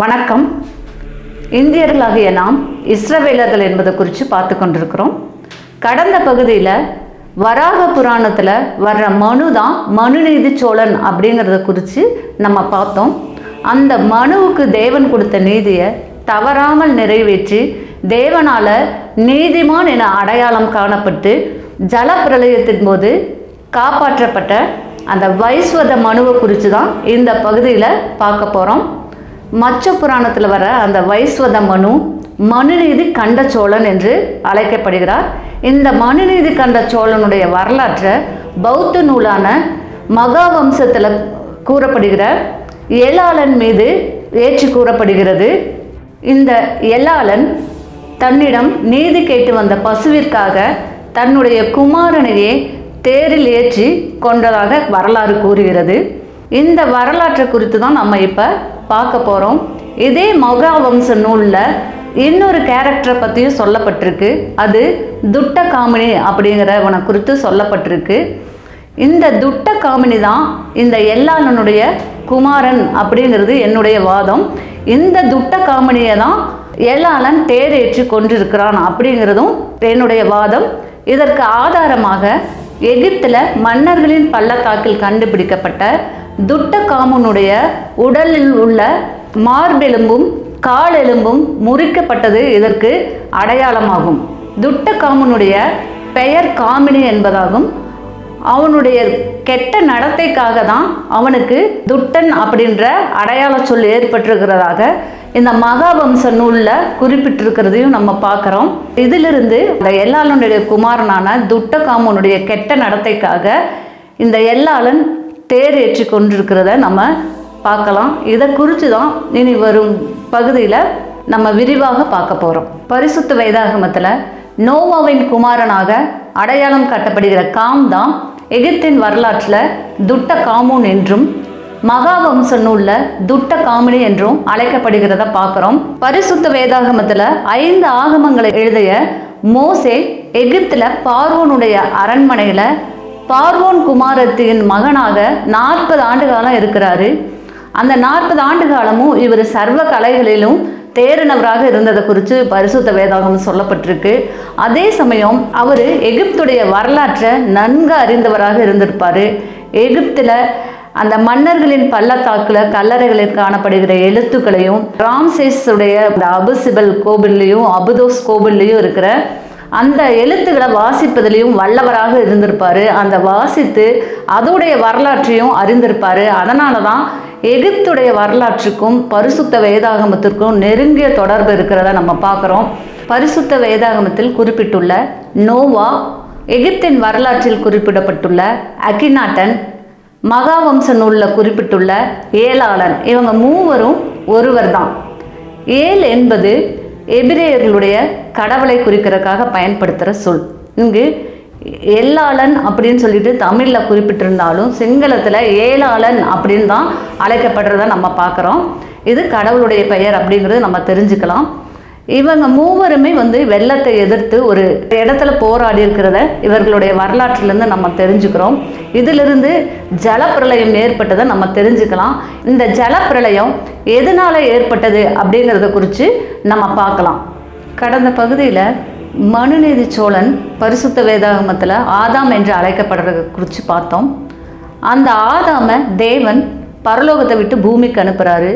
வணக்கம். இந்தியர்களாகிய நாம் இஸ்ரவேலர்கள் என்பதை குறித்து பார்த்து கொண்டிருக்கிறோம். கடந்த பகுதியில் வராக புராணத்தில் வர்ற மனு தான் மனுநீதி சோழன் அப்படிங்கிறத குறித்து நம்ம பார்த்தோம். அந்த மனுவுக்கு தேவன் கொடுத்த நீதியை தவறாமல் நிறைவேற்றி தேவனால் நீதிமான் என அடையாளம் காணப்பட்டு ஜலப்பிரளயத்தின் போது காப்பாற்றப்பட்ட அந்த வைஸ்வத மனுவை குறித்து தான் இந்த பகுதியில் பார்க்க போகிறோம் மச்ச புராணத்தில் வர அந்த வைஸ்வத மனு மனுநீதி கண்ட சோழன் என்று அழைக்கப்படுகிறார். இந்த மனுநீதி கண்ட சோழனுடைய வரலாற்றை பௌத்த நூலான மகாவம்சத்தில் கூறப்படுகிற ஏழாளன் மீது ஏற்றி கூறப்படுகிறது. இந்த எலாளன் தன்னிடம் நீதி கேட்டு வந்த பசுவிற்காக தன்னுடைய குமாரனையே தேரில் ஏற்றி கொண்டதாக வரலாறு கூறுகிறது. இந்த வரலாற்றை குறித்து தான் நம்ம இப்போ பார்க்க போகிறோம் இதே மகாவம்ச நூலில் இன்னொரு கேரக்டரை பற்றியும் சொல்லப்பட்டிருக்கு. அது துட்ட காமினி அப்படிங்கிறவனை குறித்து சொல்லப்பட்டிருக்கு. இந்த துட்ட காமினி தான் இந்த எல்லாளனுடைய குமாரன் அப்படிங்கிறது என்னுடைய வாதம். இந்த துட்ட காமினியை தான் எல்லாளன் தேரேற்றி கொண்டிருக்கிறான் அப்படிங்கிறதும் என்னுடைய வாதம். இதற்கு ஆதாரமாக எகிப்தில் மன்னர்களின் பள்ளத்தாக்கில் கண்டுபிடிக்கப்பட்ட துட்டகாமனுடைய உடலில் உள்ள மார்பெலும்பும் காலெலும்பும் முறிக்கப்பட்டது இதற்கு அடையாளமாகும். துட்டகாமனுடைய பெயர் காமினி என்பதாகும். அவனுடைய கெட்ட நடத்தைக்காக தான் அவனுக்கு துட்டன் அப்படின்ற அடையாள சொல் ஏற்பட்டிருக்கிறதாக இந்த மகாவம்ச நூலில் குறிப்பிட்டிருக்கிறதையும் நம்ம பார்க்குறோம். இதிலிருந்து இந்த எல்லாளனுடைய குமாரனான துட்டகாமனுடைய கெட்ட நடத்தைக்காக இந்த எல்லாளன் தேர் ஏற்றி கொண்டிருக்கிறத நம்ம பார்க்கலாம். இதை குறித்து தான் இனி வரும் பகுதியில் நம்ம விரிவாக பார்க்க போகிறோம் பரிசுத்த வேதாகமத்தில் நோவாவின் குமாரனாக அடையாளம் காட்டப்படுகிற காம் தான் எகிப்தின் வரலாற்றில் துட்ட காமூன் என்றும் மகாவம்ச நூலில் துட்ட காமினி என்றும் அழைக்கப்படுகிறத பார்க்குறோம். பரிசுத்த வேதாகமத்தில் ஐந்து ஆகமங்களை எழுதிய மோசே எகிப்தில் பார்வோனுடைய அரண்மனையில் பார்வோன் குமாரத்தின் மகனாக நாற்பது ஆண்டு காலம் இருக்கிறாரு. அந்த நாற்பது ஆண்டு காலமும் இவர் சர்வ கலைகளிலும் தேறினவராக இருந்ததை குறித்து பரிசுத்த வேதாகம் சொல்லப்பட்டிருக்கு. அதே சமயம் அவர் எகிப்துடைய வரலாற்றை நன்கு அறிந்தவராக இருந்திருப்பார். எகிப்தில் அந்த மன்னர்களின் பள்ளத்தாக்கில் கல்லறைகளில் காணப்படுகிற எழுத்துக்களையும் ராம்சேஸுடைய அந்த அபுசிபல் கோவில்லையும் அபுதோஸ் கோவில்லையும் இருக்கிற அந்த எழுத்துக்களை வாசிப்பதிலையும் வல்லவராக இருந்திருப்பார். அந்த வாசித்து அதோடைய வரலாற்றையும் அறிந்திருப்பார். அதனால தான் எகிப்துடைய வரலாற்றுக்கும் பரிசுத்த வேதாகமத்திற்கும் நெருங்கிய தொடர்பு இருக்கிறத நம்ம பார்க்குறோம். பரிசுத்த வேதாகமத்தில் குறிப்பிட்டுள்ள நோவா எகிப்தின் வரலாற்றில் குறிப்பிடப்பட்டுள்ள அகினாட்டன் மகாவம்ச நூலில் குறிப்பிட்டுள்ள ஏலாளன் இவங்க மூவரும் ஒருவர் தான் ஏல் என்பது எபிரேயர்களுடைய கடவுளை குறிக்கிறதுக்காக பயன்படுத்துகிற சொல். இங்கு எல்லாளன் அப்படின்னு சொல்லிட்டு தமிழில் குறிப்பிட்டிருந்தாலும் சிங்களத்தில் ஏலாளன் அப்படின்னு தான் அழைக்கப்படுறத நம்ம பார்க்குறோம். இது கடவுளுடைய பெயர் அப்படிங்கிறது நம்ம தெரிஞ்சுக்கலாம். இவங்க மூவருமே வந்து வெள்ளத்தை எதிர்த்து ஒரு இடத்துல போராடி இருக்கிறத இவர்களுடைய வரலாற்றிலேருந்து நம்ம தெரிஞ்சுக்கிறோம். இதிலிருந்து ஜலப்பிரளயம் ஏற்பட்டதை நம்ம தெரிஞ்சுக்கலாம். இந்த ஜலப்பிரளயம் எதனால் ஏற்பட்டது அப்படிங்கிறத குறித்து நம்ம பார்க்கலாம். கடந்த பகுதியில் மனுநீதி சோழன் பரிசுத்த வேதாகமத்தில் ஆதாம் என்று அழைக்கப்படுறத குறித்து பார்த்தோம். அந்த ஆதாமை தேவன் பரலோகத்தை விட்டு பூமிக்கு அனுப்புகிறாரு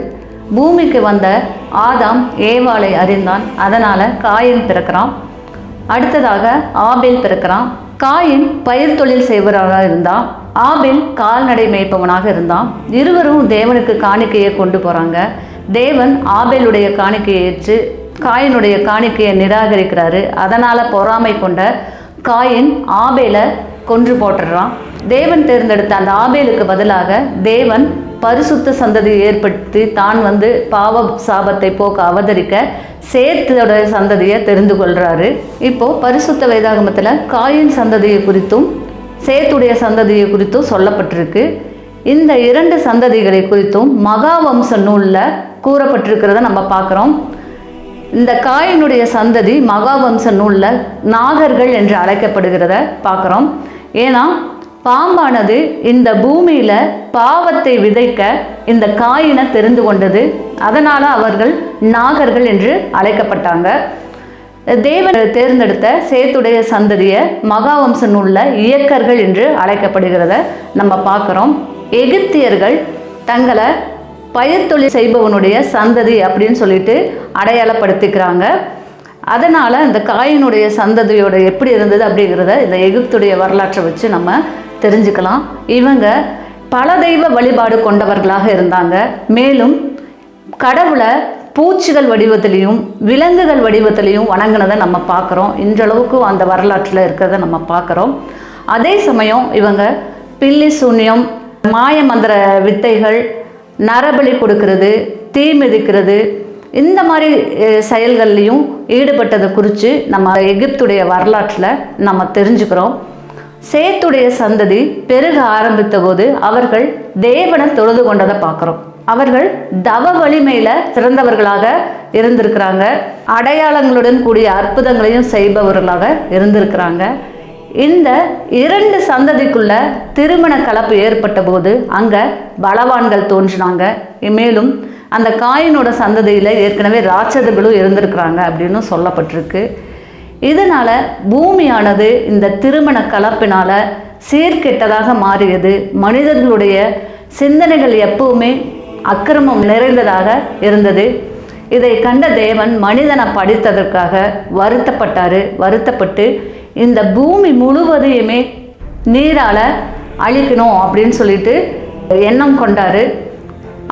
பூமிக்கு வந்த ஆதாம் ஏவாளை அறிந்தான். அதனால் காயின் பிறக்கிறான். அடுத்ததாக ஆபேல் பிறக்கிறான். காயின் பயிர் தொழில் செய்வராக இருந்தான். ஆபேல் கால்நடை மேய்ப்பவனாக இருந்தான். இருவரும் தேவனுக்கு காணிக்கையை கொண்டு போகிறாங்க தேவன் ஆபேலுடைய காணிக்கையை ஏற்று காயினுடைய காணிக்கையை நிராகரிக்கிறாரு. அதனால் பொறாமை கொண்ட காயின் ஆபேலை கொன்று போட்டுடுறான். தேவன் தேர்ந்தெடுத்த அந்த ஆபேலுக்கு பதிலாக தேவன் பரிசுத்த சந்ததியை ஏற்படுத்தி தான் வந்து பாவ சாபத்தை போக்க அவதரிக்க சேத்தோட சந்ததியை தெரிந்து கொள்கிறாரு இப்போது பரிசுத்த வேதாகமத்தில் காயின் சந்ததியை குறித்தும் சேத்துடைய சந்ததியை குறித்தும் சொல்லப்பட்டிருக்கு. இந்த இரண்டு சந்ததிகளை குறித்தும் மகாவம்ச நூலில் கூறப்பட்டிருக்கிறத நம்ம பார்க்குறோம். இந்த காயினுடைய சந்ததி மகாவம்ச நூலில் நாகர்கள் என்று அழைக்கப்படுகிறத பார்க்குறோம். ஏன்னா பாம்பானது இந்த பூமியில பாவத்தை விதைக்க இந்த காயினை தெரிந்து கொண்டது. அதனால அவர்கள் நாகர்கள் என்று அழைக்கப்பட்டாங்க. தேவன் தேர்ந்தெடுத்த சேத்துடைய சந்ததிய மகாவம்ச நூலில் இயக்கர்கள் என்று அழைக்கப்படுகிறத நம்ம பார்க்குறோம். எகிப்தியர்கள் தங்களை பயிர் தொழில் செய்பவனுடைய சந்ததி அப்படின்னு சொல்லிட்டு அடையாளப்படுத்திக்கிறாங்க. அதனால் இந்த காயினுடைய சந்ததியோட எப்படி இருந்தது அப்படிங்கிறத இந்த எகிப்துடைய வரலாற்றை வச்சு நம்ம தெரிஞ்சுக்கலாம். இவங்க பல தெய்வ வழிபாடு கொண்டவர்களாக இருந்தாங்க. மேலும் கடவுளை பூச்சிகள் வடிவத்திலையும் விலங்குகள் வடிவத்திலையும் வணங்கினதை நம்ம பார்க்குறோம். இன்றளவுக்கு அந்த வரலாற்றில் இருக்கிறத நம்ம பார்க்குறோம். அதே சமயம் இவங்க பில்லி சூன்யம் மாய மந்திர வித்தைகள் நரபலி கொடுக்கறது தீ மிதிக்கிறது இந்த மாதிரி செயல்கள்லையும் ஈடுபட்டதை குறித்து நம்ம எகிப்துடைய வரலாற்றில் நம்ம தெரிஞ்சுக்கிறோம். சேத்துடைய சந்ததி பெருக ஆரம்பித்த போது அவர்கள் தேவனை தொழுது கொண்டதை பார்க்குறோம். அவர்கள் தவ வலிமையில சிறந்தவர்களாக இருந்திருக்கிறாங்க. அடையாளங்களுடன் கூடிய அற்புதங்களையும் செய்பவர்களாக இருந்திருக்கிறாங்க. இந்த இரண்டு சந்ததிக்குள்ள திருமண கலப்பு ஏற்பட்ட போது அங்க பலவான்கள் தோன்றினாங்க. மேலும் அந்த காயினோட சந்ததியில் ஏற்கனவே ராட்சதர்களும் இருந்திருக்கிறாங்க அப்படின்னு சொல்லப்பட்டிருக்கு. இதனால் பூமியானது இந்த திருமண கலப்பினால் சீர்கெட்டதாக மாறியது. மனிதர்களுடைய சிந்தனைகள் எப்பவுமே அக்கிரமம் நிறைந்ததாக இருந்தது. இதை கண்ட தேவன் மனிதனை படித்ததற்காக வருத்தப்பட்டாரு. வருத்தப்பட்டு இந்த பூமி முழுவதையுமே நீரால அழிக்கணும் அப்படின்னு சொல்லிட்டு எண்ணம் கொண்டாரு.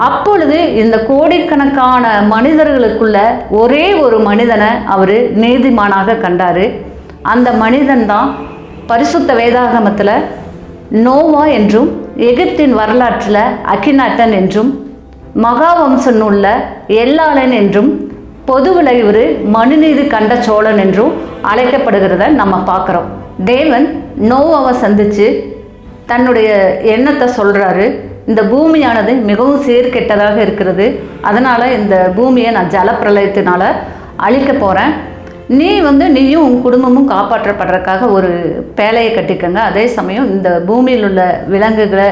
அப்பொழுது இந்த கோடிக்கணக்கான மனிதர்களுக்குள்ள ஒரே ஒரு மனிதனை அவர் நீதிமானாக கண்டார். அந்த மனிதன்தான் பரிசுத்த வேதாகமத்தில் நோவா என்றும் எகிப்தின் வரலாற்றில் அகிநாட்டன் என்றும் மகாவம்ச நூலில் எல்லாளன் என்றும் பொதுவில் இவர் மனுநீதி கண்ட சோழன் என்றும் அழைக்கப்படுகிறத நம்ம பார்க்குறோம். தேவன் நோவாவை சந்தித்து தன்னுடைய எண்ணத்தை சொல்கிறாரு இந்த பூமியானது மிகவும் சீர்கெட்டதாக இருக்கிறது. அதனால் இந்த பூமியை நான் ஜலப்பிரளயத்தினால் அழிக்க போகிறேன் நீ வந்து நீயும் உன் குடும்பமும் காப்பாற்றப்படுறதுக்காக ஒரு பேழையை கட்டிக்கங்க. அதே சமயம் இந்த பூமியில் உள்ள விலங்குகளை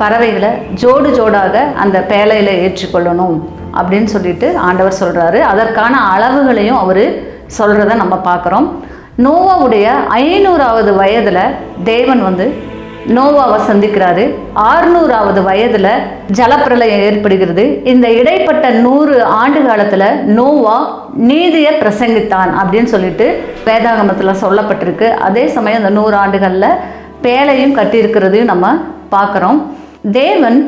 பறவைகளை ஜோடு ஜோடாக அந்த பேழையில் ஏற்றிக்கொள்ளணும் அப்படின்னு சொல்லிட்டு ஆண்டவர் சொல்கிறாரு அதற்கான அளவுகளையும் அவர் சொல்கிறத நம்ம பார்க்குறோம். நோவாவுடைய ஐநூறாவது வயதில் தேவன் வந்து நோவாவை சந்திக்கிறாரு. ஆறுநூறாவது வயதுல ஜலப்பிரளயம் ஏற்படுகிறது. இந்த இடைப்பட்ட நூறு ஆண்டு காலத்துல நோவா நீதியை பிரசங்கித்தான் அப்படின்னு சொல்லிட்டு வேதாகமத்தில் சொல்லப்பட்டிருக்கு. அதே சமயம் அந்த நூறு ஆண்டுகளில் பேழையும் கட்டியிருக்கிறதையும் நம்ம பார்க்குறோம். தேவன்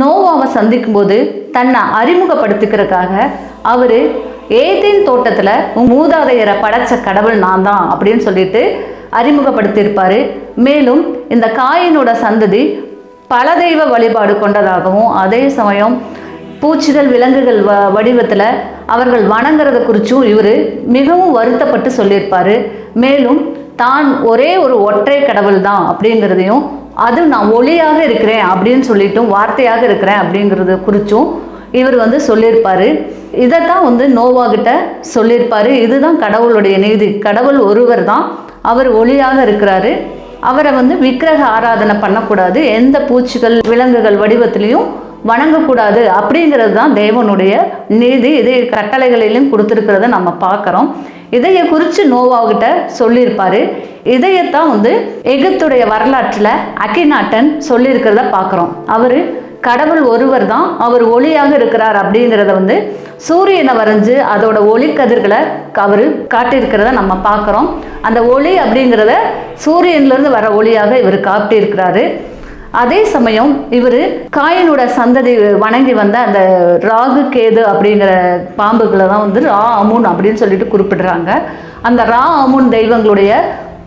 நோவாவை சந்திக்கும்போது தன்னை அறிமுகப்படுத்திக்கிறதுக்காக அவர் ஏதேன் தோட்டத்தில் மூதாதையரை படைச்ச கடவுள் நான் தான் அப்படின்னு சொல்லிட்டு அறிமுகப்படுத்தியிருப்பார். மேலும் இந்த காயினோட சந்ததி பல தெய்வ வழிபாடு கொண்டதாகவும் அதே சமயம் பூச்சிகள் விலங்குகள் வ வடிவத்தில் அவர்கள் வணங்குறத குறித்தும் இவர் மிகவும் வருத்தப்பட்டு சொல்லியிருப்பார். மேலும் தான் ஒரே ஒரு ஒற்றை கடவுள் தான் அப்படிங்கிறதையும் அது நான் ஒளியாக இருக்கிறேன் அப்படின்னு சொல்லிட்டும் வார்த்தையாக இருக்கிறேன் அப்படிங்கிறத குறித்தும் இவர் வந்து சொல்லியிருப்பாரு. இதைத்தான் வந்து நோவாகிட்ட சொல்லியிருப்பாரு. இதுதான் கடவுளுடைய நீதி. கடவுள் ஒருவர் தான். அவர் ஒளியாக இருக்கிறாரு. அவரை வந்து விக்கிரக ஆராதனை பண்ணக்கூடாது எந்த பூச்சிகள் விலங்குகள் வடிவத்திலையும் வணங்கக்கூடாது அப்படிங்கிறது தான் தேவனுடைய நீதி. இதை கட்டளைகளிலும் கொடுத்துருக்கிறத நம்ம பார்க்குறோம். இதைய குறித்து நோவாகிட்ட சொல்லியிருப்பாரு. இதையத்தான் வந்து எகிப்துடைய வரலாற்றில் அக்கிநாட்டன் சொல்லியிருக்கிறத பார்க்குறோம். அவர் கடவுள் ஒருவர் தான் அவர் ஒளியாக இருக்கிறார் அப்படிங்கிறத வந்து சூரியனை வரைஞ்சு அதோட ஒளி கதிர்களை அவர் காட்டியிருக்கிறத நம்ம பார்க்குறோம். அந்த ஒளி அப்படிங்கிறத சூரியன்லேருந்து வர ஒளியாக இவர் காட்டியிருக்கிறாரு. அதே சமயம் இவர் காயினோட சந்ததி வணங்கி வந்த அந்த ராகு கேது அப்படிங்கிற பாம்புகளை தான் வந்து ரா அமுன் அப்படின்னு சொல்லிட்டு குறிப்பிடுறாங்க. அந்த ரா அமுன் தெய்வங்களுடைய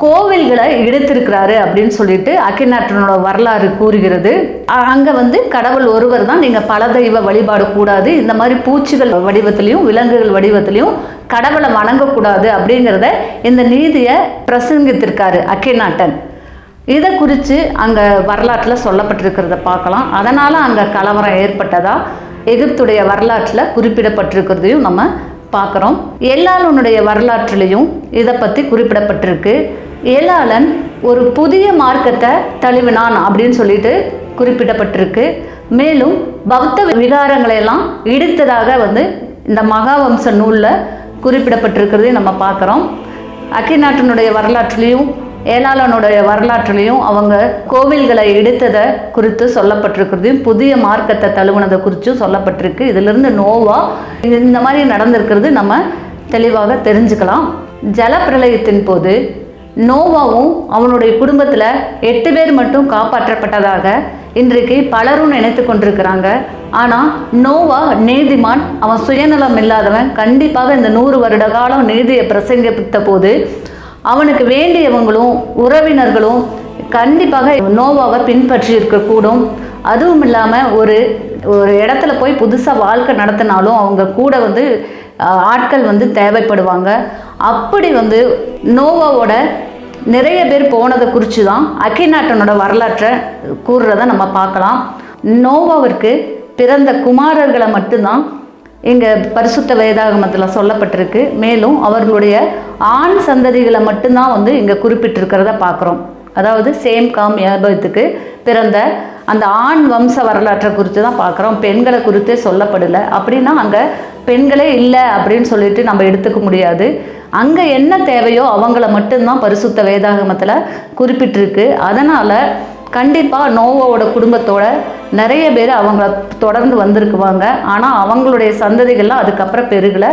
கோவில்களை எடுத்திருக்கிறாரு அப்படின்னு சொல்லிட்டு அக்கிநாட்டனோட வரலாறு கூறுகிறது. அங்கே வந்து கடவுள் ஒருவர் தான். நீங்கள் பல தெய்வ வழிபாடு கூடாது. இந்த மாதிரி பூச்சிகள் வடிவத்திலையும் விலங்குகள் வடிவத்திலையும் கடவுளை வணங்கக்கூடாது அப்படிங்கிறத இந்த நீதியை பிரசங்கித்திருக்காரு அக்கிநாட்டன் இதை குறித்து அங்கே வரலாற்றில் சொல்லப்பட்டிருக்கிறத பார்க்கலாம். அதனால் அங்கே கலவரம் ஏற்பட்டதா எகிப்துடைய வரலாற்றில் குறிப்பிடப்பட்டிருக்கிறதையும் நம்ம பார்க்குறோம். எல்லாருடைய வரலாற்றிலையும் இதை பற்றி குறிப்பிடப்பட்டிருக்கு. ஏலாளன் ஒரு புதிய மார்க்கத்தை தழுவினான் அப்படின்னு சொல்லிட்டு குறிப்பிடப்பட்டிருக்கு. மேலும் பௌத்த விகாரங்களை எல்லாம் இடித்ததாக வந்து இந்த மகாவம்ச நூலில் குறிப்பிடப்பட்டிருக்கிறதை நம்ம பார்க்குறோம். அக்கிநாட்டனுடைய வரலாற்றுலேயும் ஏலாளனுடைய வரலாற்றுலேயும் அவங்க கோவில்களை இடித்ததை குறித்து சொல்லப்பட்டிருக்கிறதையும் புதிய மார்க்கத்தை தழுவினதை குறித்தும் சொல்லப்பட்டிருக்கு. இதிலிருந்து நோவா இந்த மாதிரி நடந்திருக்கிறது நம்ம தெளிவாக தெரிஞ்சுக்கலாம். ஜலப்பிரளயத்தின் போது நோவாவும் அவனுடைய குடும்பத்தில் எட்டு பேர் மட்டும் காப்பாற்றப்பட்டதாக இன்றைக்கு பலரும் நினைத்து கொண்டிருக்கிறாங்க. ஆனால் நோவா நீதிமான் அவன் சுயநலம் இல்லாதவன் கண்டிப்பாக இந்த நூறு வருட காலம் நீதியை பிரசங்கித்த போது அவனுக்கு வேண்டியவங்களும் உறவினர்களும் கண்டிப்பாக நோவாவை பின்பற்றி இருக்கக்கூடும். அதுவும் இல்லாமல் ஒரு ஒரு இடத்துல போய் புதுசாக வாழ்க்கை நடத்தினாலும் அவங்க கூட வந்து ஆட்கள் வந்து தேவைப்படுவாங்க. அப்படி வந்து நோவாவோட நிறைய பேர் போனதை குறித்து தான் அக்கிநாட்டனோட வரலாற்றை கூறுறத நம்ம பார்க்கலாம். நோவாவிற்கு பிறந்த குமாரர்களை மட்டும்தான் இங்கே பரிசுத்த வேதாகமத்தில் சொல்லப்பட்டிருக்கு. மேலும் அவர்களுடைய ஆண் சந்ததிகளை மட்டும்தான் வந்து இங்கே குறிப்பிட்டிருக்கிறத பார்க்குறோம். அதாவது சேம் காம் ஏபத்துக்கு பிறந்த அந்த ஆண் வம்ச வரலாற்றை குறித்து தான் பார்க்குறோம். பெண்களை குறித்தே சொல்லப்படலை. அப்படின்னா அங்கே பெண்களே இல்லை அப்படின்னு சொல்லிட்டு நம்ம எடுத்துக்க முடியாது. அங்கே என்ன தேவையோ அவங்கள மட்டும்தான் பரிசுத்த வேதாகமத்தில் குறிப்பிட்டிருக்கு. அதனால் கண்டிப்பாக நோவோட குடும்பத்தோட நிறைய பேர் அவங்கள தொடர்ந்து வந்திருக்குவாங்க. ஆனால் அவங்களுடைய சந்ததிகள்லாம் அதுக்கப்புறம் பெருகலை.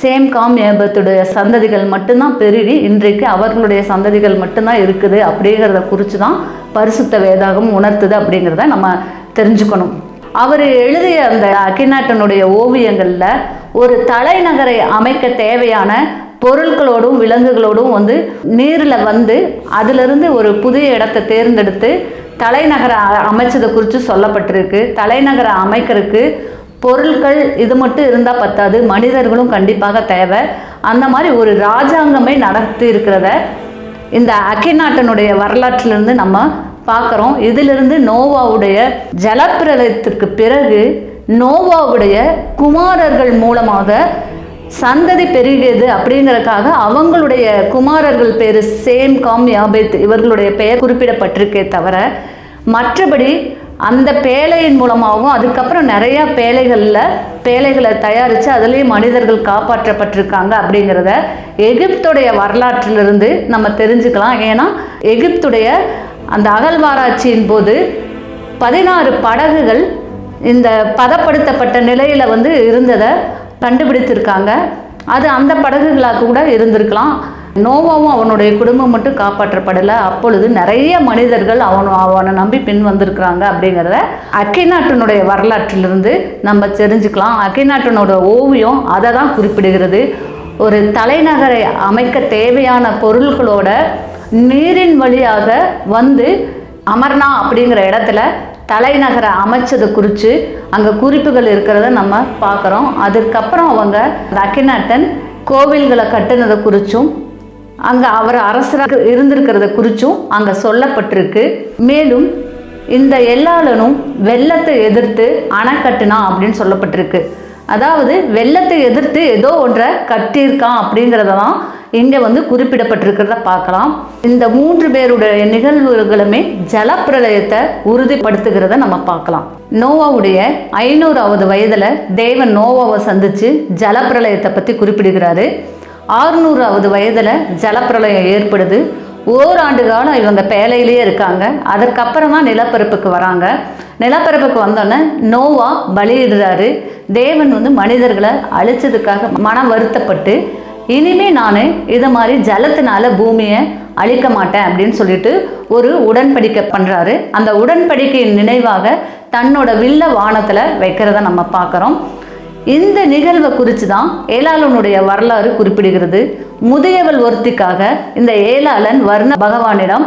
சேம் காம் ஏபத்துடைய சந்ததிகள் மட்டும்தான் பெருகி இன்றைக்கு அவர்களுடைய சந்ததிகள் மட்டும்தான் இருக்குது அப்படிங்கிறத குறித்து தான் பரிசுத்த வேதாகம் உணர்த்துது அப்படிங்கிறத நம்ம தெரிஞ்சுக்கணும். அவர் எழுதிய அந்த அக்கிநாட்டனுடைய ஓவியங்களில் ஒரு தலைநகரை அமைக்க தேவையான பொருட்களோடும் விலங்குகளோடும் வந்து நீரில் வந்து அதிலிருந்து ஒரு புதிய இடத்தை தேர்ந்தெடுத்து தலைநகரை அமைச்சதை குறித்து சொல்லப்பட்டிருக்கு. தலைநகரை அமைக்கிறதுக்கு பொருட்கள் இது மட்டும் இருந்தால் பத்தாது. மனிதர்களும் கண்டிப்பாக தேவை. அந்த மாதிரி ஒரு ராஜாங்கமே நடத்தி இருக்கிறத இந்த அக்கிநாட்டனுடைய வரலாற்றிலிருந்து நம்ம பார்க்குறோம். இதிலிருந்து நோவாவுடைய ஜலப்பிரளயத்திற்கு பிறகு நோவாவுடைய குமாரர்கள் மூலமாக சந்ததி பெருகியது அப்படிங்கிறதுக்காக அவங்களுடைய குமாரர்கள் பேர் சேம் காம் யாபேத் இவர்களுடைய பெயர் குறிப்பிடப்பட்டிருக்கே தவிர மற்றபடி அந்த பேழையின் மூலமாகவும் அதுக்கப்புறம் நிறையா பேழைகளில் பேழைகளை தயாரித்து அதுலேயும் மனிதர்கள் காப்பாற்றப்பட்டிருக்காங்க அப்படிங்கிறத எகிப்துடைய வரலாற்றிலிருந்து நம்ம தெரிஞ்சுக்கலாம். ஏன்னா எகிப்துடைய அந்த அகழ்வாராய்ச்சியின் போது பதினாறு படகுகள் இந்த பதப்படுத்தப்பட்ட நிலையில் வந்து இருந்ததை கண்டுபிடித்திருக்காங்க. அது அந்த படகுகளாக கூட இருந்திருக்கலாம். நோவாவும் அவனுடைய குடும்பம் மட்டும் காப்பாற்றப்படலை. அப்பொழுது நிறைய மனிதர்கள் அவன் அவனை நம்பி பின் வந்திருக்கிறாங்க அப்படிங்கிறத அக்கிநாட்டினுடைய வரலாற்றிலிருந்து நம்ம தெரிஞ்சுக்கலாம். அக்கிநாட்டினோட ஓவியம் அதை தான் குறிப்பிடுகிறது. ஒரு தலைநகரை அமைக்க தேவையான பொருள்களோட நீரின் வழியாக வந்து அமர்னா அப்படிங்கிற இடத்துல தலைநகரை அமைச்சதை குறித்து அங்கே குறிப்புகள் இருக்கிறத நம்ம பார்க்குறோம். அதுக்கப்புறம் அவங்க அக்கிநாட்டன் கோவில்களை கட்டுனதை குறித்தும் அங்கே அவர் அரசராக இருந்திருக்கிறத குறித்தும் அங்கே சொல்லப்பட்டிருக்கு. மேலும் இந்த எல்லாளனும் வெள்ளத்தை எதிர்த்து அணை கட்டுனா அப்படின்னு சொல்லப்பட்டிருக்கு. அதாவது வெள்ளத்தை எதிர்த்து ஏதோ ஒன்றை கட்டியிருக்கான் அப்படிங்கிறத தான் இங்கே வந்து குறிப்பிடப்பட்டிருக்கிறத பார்க்கலாம். இந்த மூன்று பேருடைய நிகழ்வுகளுமே ஜலப்பிரளயத்தை உறுதிப்படுத்துகிறத நம்ம பார்க்கலாம். நோவாவுடைய ஐநூறாவது வயதில் தேவன் நோவாவை சந்தித்து ஜலப்பிரளயத்தை பற்றி குறிப்பிடுகிறாரு. ஆறுநூறாவது வயதில் ஜலப்பிரளயம் ஏற்படுது. ஓராண்டு காலம் இவங்க பேலையிலேயே இருக்காங்க. அதற்கப்புறம் தான் நிலப்பரப்புக்கு வராங்க. நிலப்பரப்புக்கு வந்தோன்னே நோவா பலியிடுறாரு. தேவன் வந்து மனிதர்களை அழிச்சதுக்காக மனம் வருத்தப்பட்டு இனிமே நான் இதை மாதிரி ஜலத்தினால பூமியை அழிக்க மாட்டேன் அப்படின்னு சொல்லிட்டு ஒரு உடன்படிக்கை பண்ணுறாரு அந்த உடன்படிக்கையின் நினைவாக தன்னோட வில்ல வானத்தில் வைக்கிறத நம்ம பார்க்குறோம். இந்த நிகழ்வை குறித்து தான் ஏலாளனுடைய வரலாறு குறிப்பிடுகிறது. முதியவள் ஒருத்திக்காக இந்த ஏலாளன் வர்ண பகவானிடம்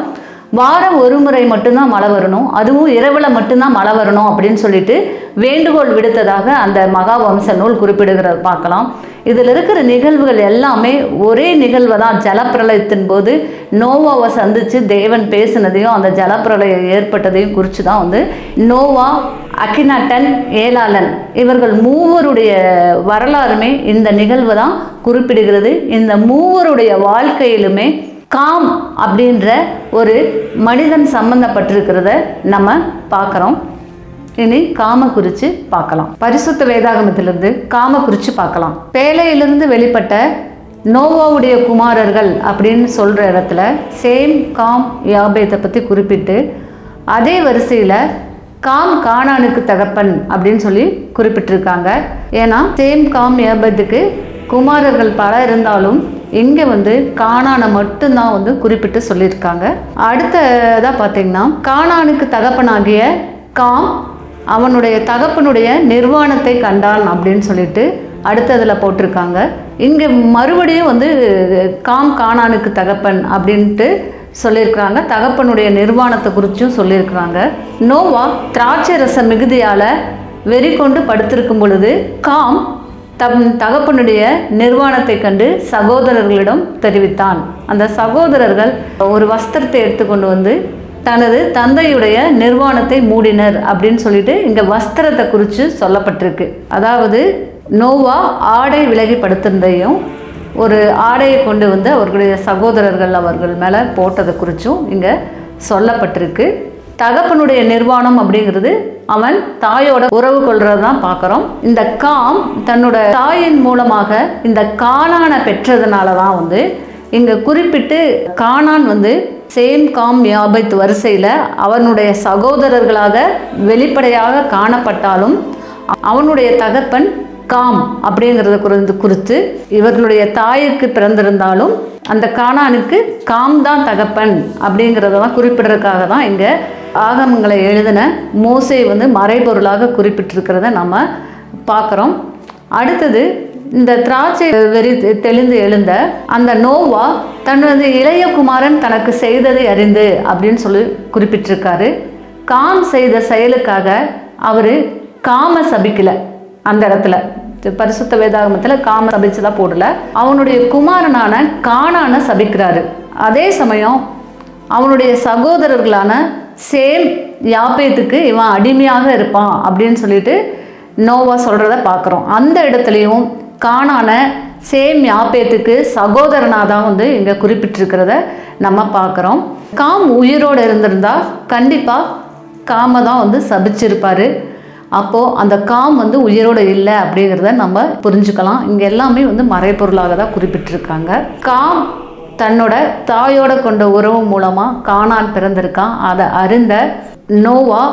வாரம் ஒரு முறை மட்டும்தான் மழை வரணும். அதுவும் இரவில் மட்டும்தான் மழை வரணும் அப்படின்னு சொல்லிட்டு வேண்டுகோள் விடுத்ததாக அந்த மகாவம்ச நூல் குறிப்பிடுகிறத பார்க்கலாம். இதில் இருக்கிற நிகழ்வுகள் எல்லாமே ஒரே நிகழ்வை தான் ஜலப்பிரளயத்தின் போது நோவாவை சந்தித்து தேவன் பேசினதையும் அந்த ஜலப்பிரளயம் ஏற்பட்டதையும் குறித்து தான் வந்து நோவா அக்கினட்டன் ஏலாளன் இவர்கள் மூவருடைய வரலாறுமே இந்த நிகழ்வு தான் குறிப்பிடுகிறது. இந்த மூவருடைய வாழ்க்கையிலுமே காம் அப்படின்ற ஒரு மனிதன் சம்பந்தப்பட்டிருக்கிறத நம்ம பார்க்குறோம். இனி காம குறித்து பார்க்கலாம். பரிசுத்த வேதாகமத்திலிருந்து காம குறித்து பார்க்கலாம். பேலையிலிருந்து வெளிப்பட்ட நோவாவுடைய குமாரர்கள் அப்படின்னு சொல்கிற இடத்துல சேம் காம் யாபேத்தை பற்றி குறிப்பிட்டு அதே வரிசையில் காம் கானானுக்கு தகப்பன் அப்படின்னு சொல்லி குறிப்பிட்டிருக்காங்க. ஏன்னா சேம் காம் யாபத்துக்கு குமாரர்கள் பல இருந்தாலும் இங்கே வந்து காணானை மட்டும்தான் வந்து குறிப்பிட்டு சொல்லியிருக்காங்க. அடுத்ததாக பார்த்தீங்கன்னா காணானுக்கு தகப்பனாகிய காம் அவனுடைய தகப்பனுடைய நிர்வாணத்தை கண்டான் அப்படின்னு சொல்லிட்டு அடுத்ததில் போட்டிருக்காங்க. இங்கே மறுபடியும் வந்து காம் காணானுக்கு தகப்பன் அப்படின்ட்டு சொல்லியிருக்கிறாங்க. தகப்பனுடைய நிர்வாணத்தை குறித்தும் சொல்லியிருக்கிறாங்க. நோவா திராட்சை ரச மிகுதியால் வெறி கொண்டு படுத்திருக்கும் பொழுது காம் தம் தகப்பனுடைய நிர்வாணத்தை கண்டு சகோதரர்களிடம் தெரிவித்தான். அந்த சகோதரர்கள் ஒரு வஸ்திரத்தை எடுத்துக்கொண்டு வந்து தனது தந்தையுடைய நிர்வாணத்தை மூடினர் அப்படின்னு சொல்லிட்டு இங்கே வஸ்திரத்தை குறித்து சொல்லப்பட்டிருக்கு. அதாவது நோவா ஆடை விலகி படுத்திருந்தையும் ஒரு ஆடையை கொண்டு வந்து அவர்களுடைய சகோதரர்கள் அவர்கள் மேலே போட்டதை குறித்தும் இங்கே சொல்லப்பட்டிருக்கு. தகப்பனுடைய நிர்வாணம் அப்படிங்கிறது அவன் தாயோட உறவு கொள்றதான் பார்க்குறோம். இந்த காம் தன்னோட தாயின் மூலமாக இந்த காணான பெற்றதுனால தான் வந்து இங்கே குறிப்பிட்டு காணான் வந்து சேம் காம் யாபத் வரிசையில் அவனுடைய சகோதரர்களாக வெளிப்படையாக காணப்பட்டாலும் அவனுடைய தகப்பன் காம் அப்படிங்கிறத குறித்து குறித்து இவர்களுடைய தாய்க்கு பிறந்திருந்தாலும் அந்த காணானுக்கு காம் தான் தகப்பன் அப்படிங்கிறதெல்லாம் குறிப்பிடுறதுக்காக தான் இங்கே ஆகமங்களை எழுதின மோசை வந்து மறைபொருளாக குறிப்பிட்டிருக்கிறத நம்ம பார்க்குறோம். அடுத்தது இந்த திராட்சை வெறி தெ- தெளிந்து எழுந்த அந்த நோவா தனது இளைய குமாரன் தனக்கு செய்ததை அறிந்து அப்படின்னு சொல்லி குறிப்பிட்டிருக்காரு. காம் செய்த செயலுக்காக அவர் காம சபிக்கலை அந்த இடத்துல. பரிசுத்த வேதாகமத்தில் காம சபிச்சதா போடல. அவனுடைய குமாரனான காணான சபிக்கிறாரு. அதே சமயம் அவனுடைய சகோதரர்களான சேம் யாப்பேத்துக்கு இவன் அடிமையாக இருப்பான் அப்படின்னு சொல்லிட்டு நோவா சொல்கிறத பார்க்குறோம். அந்த இடத்துலையும் காணான சேம் யாப்பேத்துக்கு சகோதரனாக தான் வந்து இங்கே குறிப்பிட்டிருக்கிறத நம்ம பார்க்குறோம். காம் உயிரோடு இருந்திருந்தா கண்டிப்பாக காம தான் வந்து சபிச்சிருப்பார். அப்போது அந்த காம் வந்து உயிரோடு இல்லை அப்படிங்கிறத நம்ம புரிஞ்சுக்கலாம். இங்கே எல்லாமே வந்து மறைப்பொருளாக தான் குறிப்பிட்டிருக்காங்க. காம் தன்னோட தாயோட கொண்ட உறவு மூலமாக காணான் பிறந்திருக்கான். அதை அறிந்த நோவா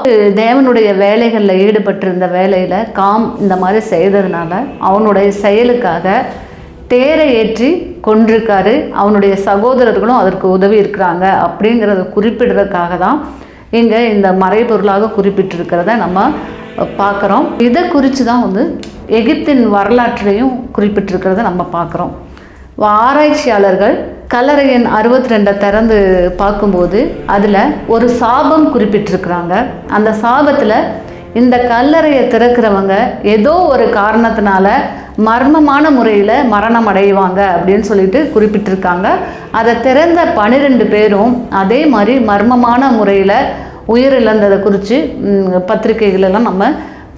தேவனுடைய வேலைகளில் ஈடுபட்டிருந்த வேலையில் காம் இந்த மாதிரி செய்ததுனால அவனுடைய செயலுக்காக தேரை ஏற்றி கொண்டிருக்காரு அவனுடைய சகோதரர்களும் அதற்கு உதவி இருக்கிறாங்க அப்படிங்கிறத குறிப்பிடுறதுக்காக தான் இங்கே இந்த மறைபொருளாக குறிப்பிட்டிருக்கிறத நம்ம பார்க்குறோம். இதை குறித்து தான் வந்து எகிப்தின் வரலாற்றையும் குறிப்பிட்டிருக்கிறத நம்ம பார்க்குறோம். ஆராய்ச்சியாளர்கள் கல்லறையின் அறுபத்தி ரெண்டை திறந்து பார்க்கும்போது அதில் ஒரு சாபம் குறிப்பிட்டிருக்கிறாங்க. அந்த சாபத்தில் இந்த கல்லறையை திறக்கிறவங்க ஏதோ ஒரு காரணத்தினால மர்மமான முறையில் மரணம் அடைவாங்க அப்படின்னு சொல்லிட்டு குறிப்பிட்டிருக்காங்க. அதை திறந்த பன்னிரெண்டு பேரும் அதே மாதிரி மர்மமான முறையில் உயிரிழந்ததை குறித்து பத்திரிகைகளெல்லாம் நம்ம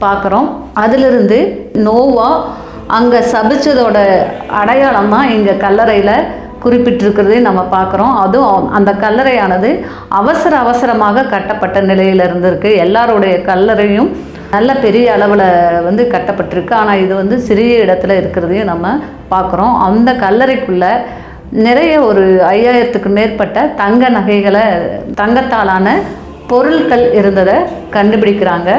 பார்க்குறோம். அதிலிருந்து நோவா அங்கே சபிச்சதோட அடையாளம் தான் இங்கே கல்லறையில் குறிப்பிட்டிருக்கிறதே நம்ம பார்க்குறோம். அதுவும் அந்த கல்லறையானது அவசர அவசரமாக கட்டப்பட்ட நிலையில் இருந்திருக்கு எல்லாருடைய கல்லறையும் நல்ல பெரிய அளவில் வந்து கட்டப்பட்டிருக்கு. ஆனால் இது வந்து சிறிய இடத்துல இருக்கிறதையும் நம்ம பார்க்குறோம். அந்த கல்லறைக்குள்ளே நிறைய ஒரு ஐயாயிரத்துக்கு மேற்பட்ட தங்க நகைகளை தங்கத்தாலான பொருட்கள் இருந்ததை கண்டுபிடிக்கிறாங்க.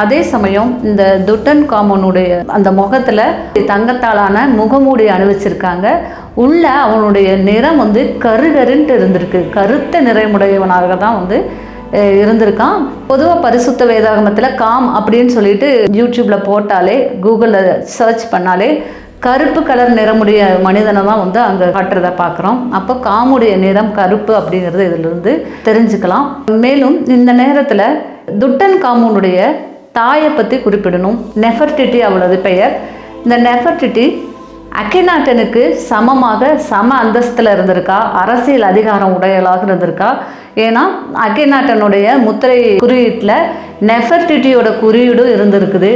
அதே சமயம் இந்த துட்டன் காமனுடைய அந்த முகத்தில் தங்கத்தாலான முகமூடி அணிவிச்சிருக்காங்க. உள்ள அவனுடைய நிறம் வந்து கருகருன்ட்டு இருந்திருக்கு. கருத்த நிறமுடையவனாக தான் வந்து இருந்திருக்கான். பொதுவாக பரிசுத்த வேதாகமத்தில் காம் அப்படின்னு சொல்லிட்டு யூடியூப்பில் போட்டாலே கூகுளில் சர்ச் பண்ணாலே கருப்பு கலர் நிறமுடைய மனிதனை தான் வந்து அங்கே காட்டுறதை பார்க்குறோம். அப்போ காமுடைய நிறம் கருப்பு அப்படிங்கிறது இதிலிருந்து தெரிஞ்சுக்கலாம். மேலும் இந்த நேரத்தில் துட்டன் காமுனுடைய தாயை பற்றி குறிப்பிடணும். நெஃபர்டிட்டி அவளது பெயர். இந்த நெஃபர்டிட்டி அக்கேநாட்டனுக்கு சமமாக சம அந்தஸ்தில் இருந்திருக்கா? அரசியல் அதிகாரம் உடையலாக இருந்திருக்கா? ஏன்னா அக்கேநாட்டனுடைய முத்திரை குறியீட்டில் நெஃபர்டிட்டியோட குறியீடும் இருந்திருக்குது.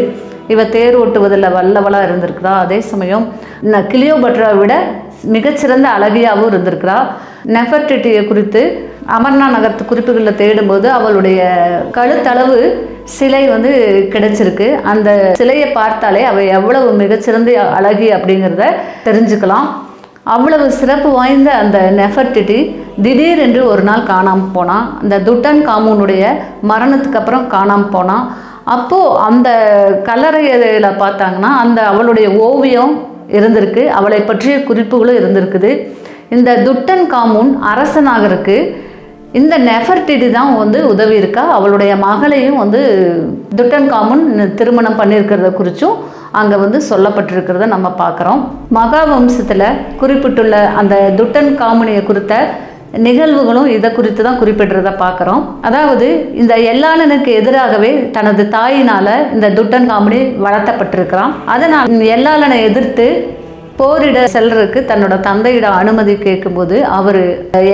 இவ தேர் ஓட்டுவதில் வல்லவளாக இருந்திருக்கிறா. அதே சமயம் ந- கிளியோபட்ராவை விட மிகச்சிறந்த அழகியாகவும் இருந்திருக்கிறா. நெஃபர்டிட்டியை குறித்து அமர்நா நகரத்து குறிப்புகளில் தேடும்போது அவளுடைய கழுத்தளவு சிலை வந்து கிடைச்சிருக்கு. அந்த சிலையை பார்த்தாலே அவள் எவ்வளவு மிகச்சிறந்த அழகி அப்படிங்கிறத தெரிஞ்சுக்கலாம். அவ்வளவு சிறப்பு வாய்ந்த அந்த நெஃபர்டிட்டி திடீரென்று ஒரு நாள் காணாமல் போனான். அந்த துட்டன் காமூனுடைய மரணத்துக்கு அப்புறம் காணாமல் போனான். அப்போது அந்த கல்லறையில் பார்த்தாங்கன்னா அந்த அவளுடைய ஓவியம் இருந்திருக்கு அவளை பற்றிய குறிப்புகளும் இருந்திருக்குது. இந்த துட்டன் காமூன் அரசனாகருக்கு இந்த நெஃபர்டிடி தான் வந்து உதவி இருக்கா? அவளுடைய மகளையும் வந்து துட்டன் காமூன் திருமணம் பண்ணியிருக்கிறத குறித்தும் அங்கே வந்து சொல்லப்பட்டிருக்கிறத நம்ம பார்க்குறோம். மகாவம்சத்தில் குறிப்பிட்டுள்ள அந்த துட்டன் காமுனியை குறித்த நிகழ்வுகளும் இதை குறித்து தான் குறிப்பிடுறதை பார்க்குறோம். அதாவது இந்த எல்லாளனுக்கு எதிராகவே தனது தாயினால் இந்த துட்டன் காமெடி வளர்த்தப்பட்டிருக்கிறான். அதனால் எல்லாளனை எதிர்த்து போரிட செல்றதுக்கு தன்னோட தந்தையிடம் அனுமதி கேட்கும்போது அவர்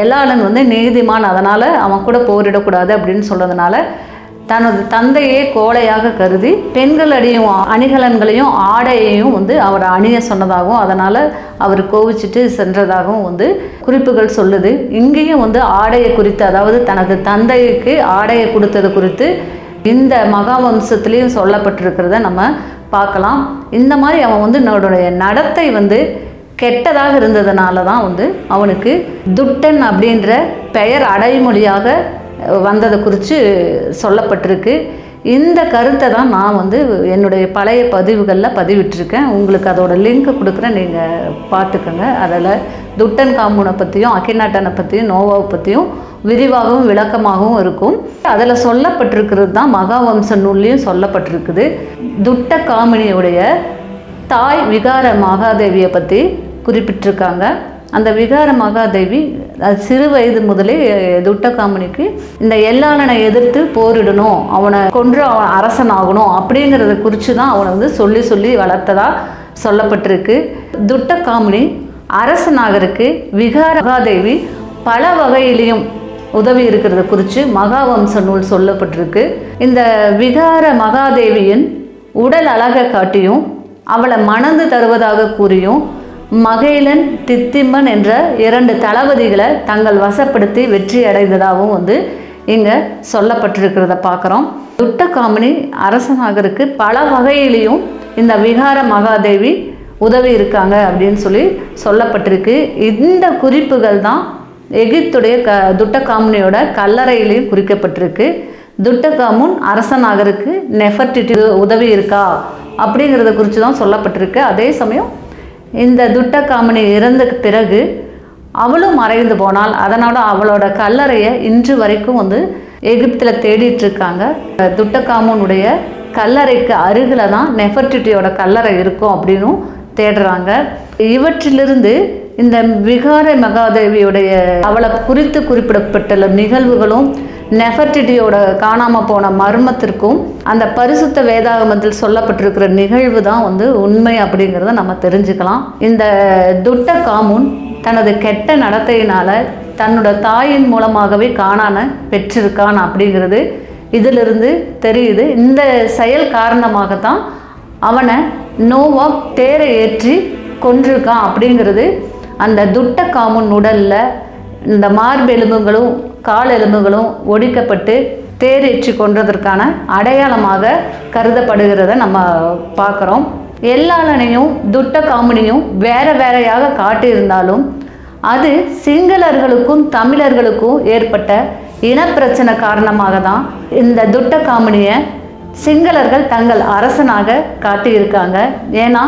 எல்லாளன் வந்து நீதிமான் அதனால் அவன் கூட போரிடக்கூடாது அப்படின்னு சொன்னதுனால தனது தந்தையே கோழையாக கருதி பெண்கள் அடியும் அணிகலன்களையும் ஆடையையும் வந்து அவர் அணிய சொன்னதாகவும் அதனால் அவர் கோவிச்சிட்டு சென்றதாகவும் வந்து குறிப்புகள் சொல்லுது. இங்கேயும் வந்து ஆடையை குறித்து அதாவது தனது தந்தைக்கு ஆடையை கொடுத்தது குறித்து இந்த மகாவம்சத்துலேயும் சொல்லப்பட்டிருக்கிறத நம்ம பார்க்கலாம். இந்த மாதிரி அவன் வந்து என்னுடைய நடத்தை வந்து கெட்டதாக இருந்ததுனால தான் வந்து அவனுக்கு துட்டன் அப்படின்ற பெயர் அடைமொழியாக வந்ததை குறித்து சொல்லப்பட்டிருக்கு. இந்த கருத்தை தான் நான் வந்து என்னுடைய பழைய பதிவுகளில் பதிவிட்டிருக்கேன். உங்களுக்கு அதோட லிங்க் கொடுக்குறேன். நீங்கள் பார்த்துக்கோங்க. அதில் துட்டன் காமுனை பற்றியும் அக்கிநாட்டனை பற்றியும் நோவாவை பற்றியும் விரிவாகவும் விளக்கமாகவும் இருக்கும். அதில் சொல்லப்பட்டிருக்கிறது தான் மகாவம்ச நூல்லையும் சொல்லப்பட்டிருக்குது. துட்ட காமினியுடைய தாய் விகார மகாதேவியை பற்றி குறிப்பிட்டிருக்காங்க. அந்த விகார மகாதேவி அது சிறு வயது முதலே துட்டகாமனிக்கு இந்த எல்லாளனை எதிர்த்து போரிடணும் அவனை கொன்று அவன் அரசன் ஆகணும் அப்படிங்கிறத குறித்து தான் அவனை வந்து சொல்லி சொல்லி வளர்த்ததாக சொல்லப்பட்டிருக்கு. துட்டகாமனி அரசனாகருக்கு விகார மகாதேவி பல வகையிலையும் உதவி இருக்கிறத குறித்து மகாவம்ச நூல் சொல்லப்பட்டிருக்கு. இந்த விகார மகாதேவியின் உடல் அழகை காட்டியும் அவளை மணந்து தருவதாக கூறியும் மகைலன் தித்திம்மன் என்ற இரண்டு தளபதிகளை தங்கள் வசப்படுத்தி வெற்றி அடைந்ததாகவும் வந்து இங்கே சொல்லப்பட்டிருக்கிறத பார்க்குறோம். துட்டகாமினி அரசனாகருக்கு பல வகையிலையும் இந்த விகார மகாதேவி உதவி இருக்காங்க அப்படின்னு சொல்லி சொல்லப்பட்டிருக்கு. இந்த குறிப்புகள் தான் எகிப்துடைய க துட்டகாமினியோட கல்லறையிலையும் குறிக்கப்பட்டிருக்கு. துட்டகாமுன் அரசனாகருக்கு நெஃபர்டிட்டி உதவி இருக்கா அப்படிங்கிறத குறித்து தான் சொல்லப்பட்டிருக்கு. அதே சமயம் இந்த துட்டகாமணி இறந்த பிறகு அவளும் மறைந்து போனால் அதனால் அவளோட கல்லறையை இன்று வரைக்கும் வந்து எகிப்தில் தேடிட்டு இருக்காங்க. துட்டக்காமனுடைய கல்லறைக்கு அருகில் தான் நெஃபர்டிட்டியோட கல்லறை இருக்கும் அப்படின்னும் தேடுறாங்க. இவற்றிலிருந்து இந்த விகார மகாதேவியுடைய அவளை குறித்து குறிப்பிடப்பட்டுள்ள நிகழ்வுகளும் நெஃபர்டிட்டியோட காணாமல் போன மர்மத்திற்கும் அந்த பரிசுத்த வேதாகமத்தில் சொல்லப்பட்டிருக்கிற நிகழ்வு தான் வந்து உண்மை அப்படிங்கிறத நம்ம தெரிஞ்சுக்கலாம். இந்த துட்ட காமுன் தனது கெட்ட நடத்தையினால் தன்னோட தாயின் மூலமாகவே காணான பெற்றிருக்கான் அப்படிங்கிறது இதிலிருந்து தெரியுது. இந்த செயல் காரணமாகத்தான் அவனை நோவா தேரை ஏற்றி கொன்றிருக்கான் அப்படிங்கிறது. அந்த துட்ட காமுன் உடலில் இந்த மார்பெலும்புகளும் கால் எலும்புகளும் ஒடிக்கப்பட்டு தேரேற்றி கொன்றதற்கான அடையாளமாக கருதப்படுகிறத நம்ம பார்க்குறோம். எல்லாளனையும் துட்ட காமுனியும் வேற வேறையாக காட்டியிருந்தாலும் அது சிங்களர்களுக்கும் தமிழர்களுக்கும் ஏற்பட்ட இனப்பிரச்சனை காரணமாக தான் இந்த துட்ட காமுனியை சிங்களர்கள் தங்கள் அரசனாக காட்டியிருக்காங்க. ஏன்னா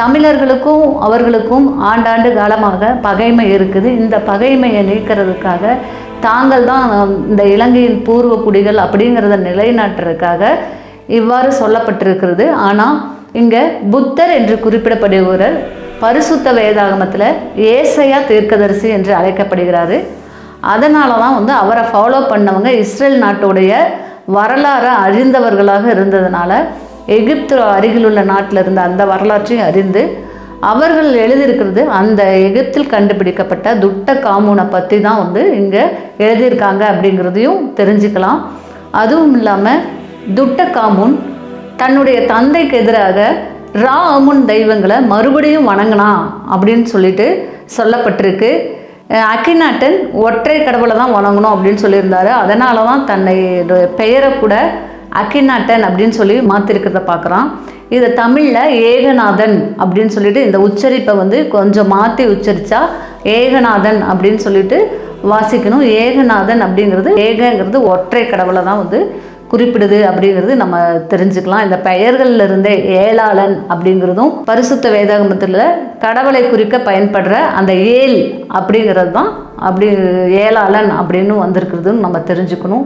தமிழர்களுக்கும் அவர்களுக்கும் ஆண்டாண்டு காலமாக பகைமை இருக்குது. இந்த பகைமையை நீக்கிறதுக்காக தாங்கள் தான் இந்த இலங்கையின் பூர்வ குடிகள் அப்படிங்கிறத நிலைநாட்டுறதுக்காக இவ்வாறு சொல்லப்பட்டிருக்கிறது. ஆனால் இங்கே புத்தர் என்று குறிப்பிடப்படுகிறவர் பரிசுத்த வேதாகமத்தில் ஏசையா தீர்க்கதரிசி என்று அழைக்கப்படுகிறாரு. அதனால தான் வந்து அவரை ஃபாலோ பண்ணவங்க இஸ்ரேல் நாட்டுடைய வரலாறை அறிந்தவர்களாக இருந்ததுனால எகிப்து அருகிலுள்ள நாட்டில் இருந்த அந்த வரலாற்றையும் அறிந்து அவர்கள் எழுதியிருக்கிறது அந்த எகிப்தில் கண்டுபிடிக்கப்பட்ட துட்ட காமூனை பற்றி தான் வந்து இங்கே எழுதியிருக்காங்க அப்படிங்கிறதையும் தெரிஞ்சுக்கலாம். அதுவும் இல்லாமல் துட்ட காமூன் தன்னுடைய தந்தைக்கு எதிராக ரா அமுன் தெய்வங்களை மறுபடியும் வணங்கினா அப்படின்னு சொல்லிட்டு சொல்லப்பட்டிருக்கு. அக்கிநாட்டன் ஒற்றை கடவுளை தான் வணங்கணும் அப்படின்னு சொல்லியிருந்தாரு. அதனால தான் தன்னை பெயரை கூட அக்கிநாட்டன் அப்படின்னு சொல்லி மாற்றிருக்கிறத பார்க்குறான் இதை தமிழில் ஏகநாதன் அப்படின்னு சொல்லிட்டு இந்த உச்சரிப்பை வந்து கொஞ்சம் மாற்றி உச்சரித்தா ஏகநாதன் அப்படின்னு சொல்லிட்டு வாசிக்கணும். ஏகநாதன் அப்படிங்கிறது ஏகங்கிறது ஒற்றை கடவுளை தான் வந்து குறிப்பிடுது அப்படிங்கிறது நம்ம தெரிஞ்சுக்கலாம். இந்த பெயர்கள்ல இருந்தே ஏலாளன் அப்படிங்கிறதும் பரிசுத்த வேதாகமத்தில் கடவுளை குறிக்க பயன்படுற அந்த ஏல் அப்படிங்கிறது தான் அப்படி ஏலாளன் அப்படின்னு வந்திருக்கிறதுன்னு நம்ம தெரிஞ்சுக்கணும்.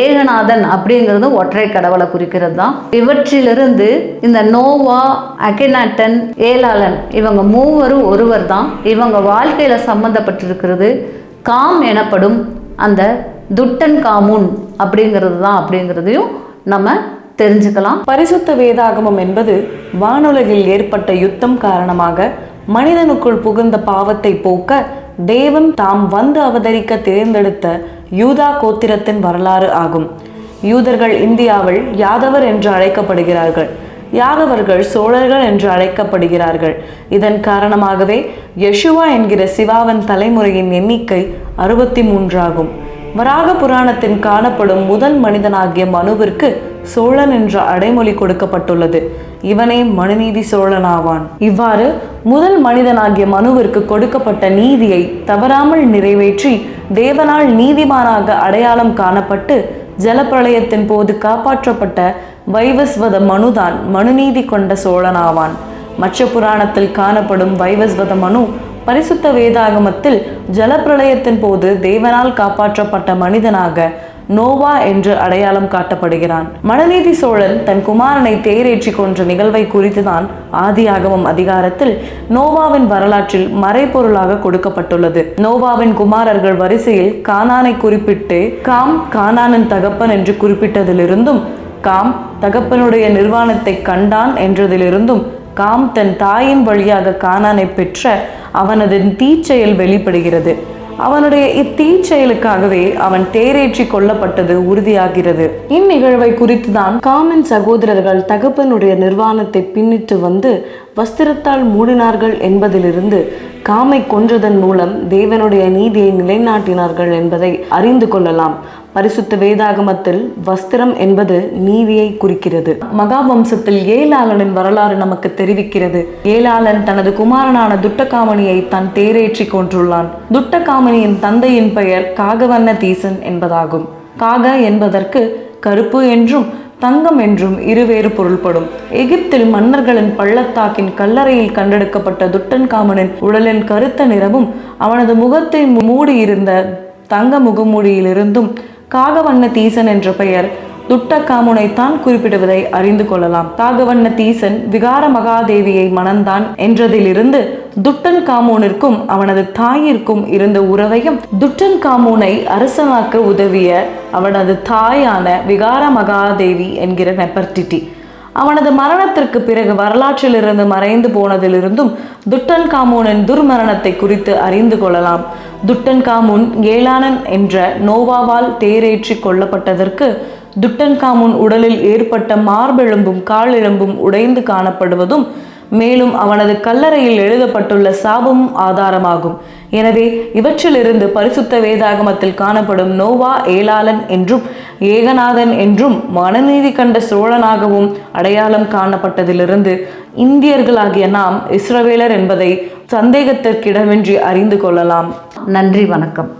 ஏகநாதன் அப்படிங்கிறதும் ஒற்றை கடவுளை குறிக்கிறது தான் இவற்றிலிருந்து இந்த நோவா அகிநாட்டன் ஏலாளன் இவங்க மூவரும் ஒருவர் தான் இவங்க வாழ்க்கையில் சம்மந்தப்பட்டிருக்கிறது காம் எனப்படும் அந்த துட்டன் காமுன் அப்படிங்கிறது தான் அப்படிங்கிறதையும் நம்ம தெரிஞ்சுக்கலாம். பரிசுத்த வேதாகமம் என்பது வானுலகில் ஏற்பட்ட யுத்தம் காரணமாக மனிதனுக்குள் புகுந்த பாவத்தை போக்க தேவன் தாம் வந்து அவதரிக்க தேர்ந்தெடுத்த யூதா கோத்திரத்தின் வரலாறு ஆகும். யூதர்கள் இந்தியாவில் யாதவர் என்று அழைக்கப்படுகிறார்கள். யாதவர்கள் சோழர்கள் என்று அழைக்கப்படுகிறார்கள். இதன் காரணமாகவே யஷுவா என்கிற சிவாவின் தலைமுறையின் எண்ணிக்கை அறுபத்தி மூன்றாகும். வராக புராணத்தின் காணப்படும் முதல் மனிதனாகிய மனுவிற்கு சோழன் என்ற அடைமொழி கொடுக்கப்பட்டுள்ளது. இவனே மனுநீதி சோழனாவான். இவ்வாறு முதல் மனிதனாகிய மனுவிற்கு கொடுக்கப்பட்ட நீதியை தவறாமல் நிறைவேற்றி தேவனால் நீதிமானாக அடையாளம் காணப்பட்டு ஜலப்பிரளயத்தின் போது காப்பாற்றப்பட்ட வைவஸ்வத மனுதான் மனுநீதி கொண்ட சோழனாவான். மற்ற புராணத்தில் காணப்படும் வைவஸ்வத மனு பரிசுத்த வேதாகமத்தில் ஜலப்பிரளயத்தின் போது தேவனால் காப்பாற்றப்பட்ட மனிதனாக நோவா என்று அடையாளம் காட்டப்படுகிறான். மனநீதி சோழன் தன் குமாரனை தேரேற்றி கொன்ற நிகழ்வை குறித்துதான் ஆதியாகமம் அதிகாரத்தில் நோவாவின் வரலாற்றில் மறைபொருளாக கொடுக்கப்பட்டுள்ளது. நோவாவின் குமாரர்கள் வரிசையில் கானானை குறிப்பிட்டு காம் கானானின் தகப்பன் என்று குறிப்பிட்டதிலிருந்தும் காம் தகப்பனுடைய நிர்வாணத்தை கண்டான் என்றதிலிருந்தும் காம் தன் தாயின் வழியாக கானானை பெற்ற அவனது தீச்செயல் வெளிப்படுகிறது. அவனுடைய இத்தீச்செயலுக்காகவே அவன் தேரேற்றி கொல்லப்பட்டது உறுதியாகிறது. இந்நிகழ்வை குறித்துதான் காமின் சகோதரர்கள் தகப்பனுடைய நிர்வாணத்தை பின்னிட்டு வந்து வஸ்திரத்தால் மூடினார்கள் என்பதிலிருந்து காமை கொன்றதன் மூலம் தேவனுடைய நீதியை நிலைநாட்டினார்கள் என்பதை அறிந்து கொள்ளலாம். பரிசுத்த வேதாகமத்தில் வஸ்திரம் என்பது நீதியை குறிக்கிறது. மகாவம்சத்தில் ஏலாளனின் வரலாறு நமக்கு தெரிவிக்கிறது. ஏலாளன் தனது குமாரனான துட்டகாமணியை தன் தேரேற்றி கொன்றுள்ளான். துட்டகாமணியின் தந்தையின் பெயர் காகவர்ண தீசன் என்பதாகும். காக என்பதற்கு கருப்பு என்றும் தங்கம் என்றும் இருவேறு பொருள்படும். எகிப்தில் மன்னர்களின் பள்ளத்தாக்கின் கல்லறையில் கண்டெடுக்கப்பட்ட துட்டன்காமனின் உடலின் கருத்த நிறமும் அவனது முகத்தை மூடியிருந்த தங்க முகமூடியிலிருந்தும் காகவண்ண தீசன் என்ற பெயர் துட்டக்காமுனை குறிப்பிடுவதை அறிந்து கொள்ளலாம். தாகவண்ண தீசன் விகார மகாதேவியை மணந்தான் என்றதிலிருந்து துட்டன் காமூனிற்கும் அவனது தாயிற்கும் இருந்த உறவையும் துட்டன் காமூனை அரசனாக்க உதவிய அவனது தாயான விகார மகாதேவி என்கிற நெப்பர்டிட்டி. அவனது மரணத்திற்கு பிறகு வரலாற்றிலிருந்து மறைந்து போனதிலிருந்தும் துட்டன் காமூனின் துர்மரணத்தை குறித்து அறிந்து கொள்ளலாம். துட்டன் காமுன் ஏலானன் என்ற நோவாவால் தேரேற்றி கொல்லப்பட்டதற்கு துட்டன்காமுன் உடலில் ஏற்பட்ட மார்பெலும்பும் காலெலும்பும் உடைந்து காணப்படுவதும் மேலும் அவனது கல்லறையில் எழுதப்பட்டுள்ள சாபமும் ஆதாரமாகும். எனவே இவற்றிலிருந்து பரிசுத்த வேதாகமத்தில் காணப்படும் நோவா ஏலாளன் என்றும் ஏகநாதன் என்றும் மனநீதி கண்ட சோழனாகவும் அடையாளம் காணப்பட்டதிலிருந்து இந்தியர்களாகிய நாம் இஸ்ரவேலர் என்பதை சந்தேகத்திற்கிடமின்றி அறிந்து கொள்ளலாம். நன்றி வணக்கம்.